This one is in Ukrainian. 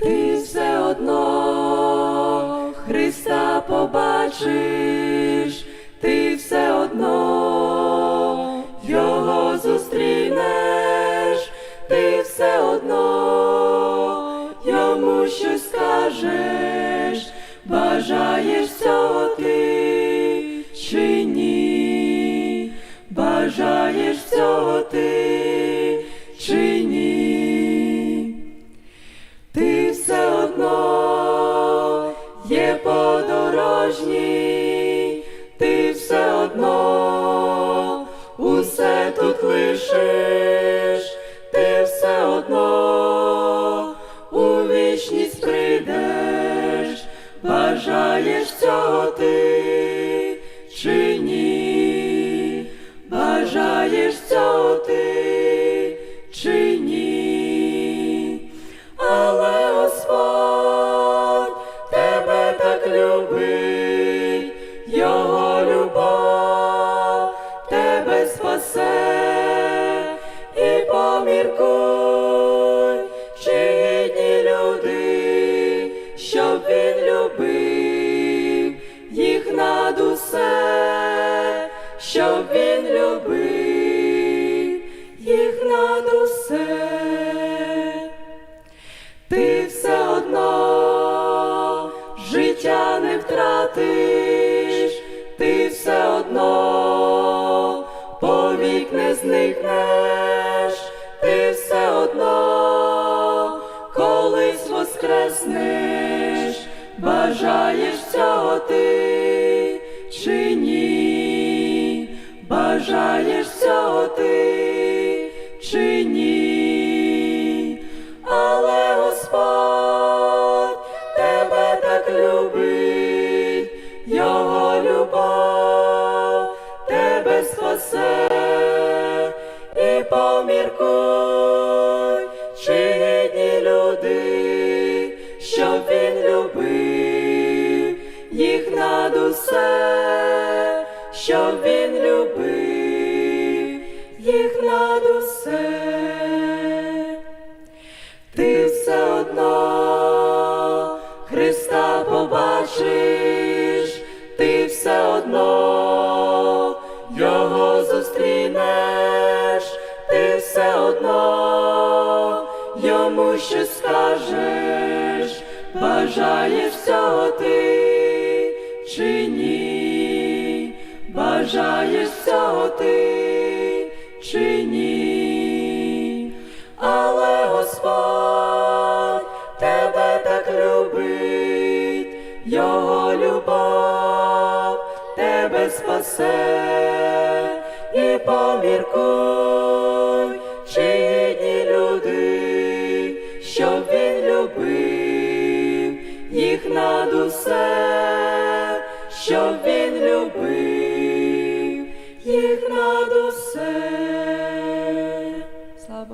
Ти все одно Христа побачиш, ти все одно Його зустрінеш, ти все одно йому щось скажеш, бажаєш цього ти чи ні, бажаєш цього тут лишиш, ти все одно у вічність прийдеш, бажаєш цього ти чи ні, бажаєш поміркуй, чи гідні люди, щоб він любив їх над усе, щоб він любив їх над усе. Ти все одно життя не втратиш, ти все одно повік не зникнеш, воскреснеш, бажаєш цього ти чи ні, бажаєш цього ти чи ні, але Господь тебе так любить, Його любов тебе спасе і поміркуй, щоб він любив їх над усе, щоб він любив їх над усе. Ти все одно Христа побачиш, ти все одно Його зустрінеш, ти все одно йому щось скажеш, бажаєш цього ти чи ні, бажаєш цього ти чи ні, але Господь тебе так любить, Його любов тебе спасе і поміркуй, понад усе, щоб він любив. Їх над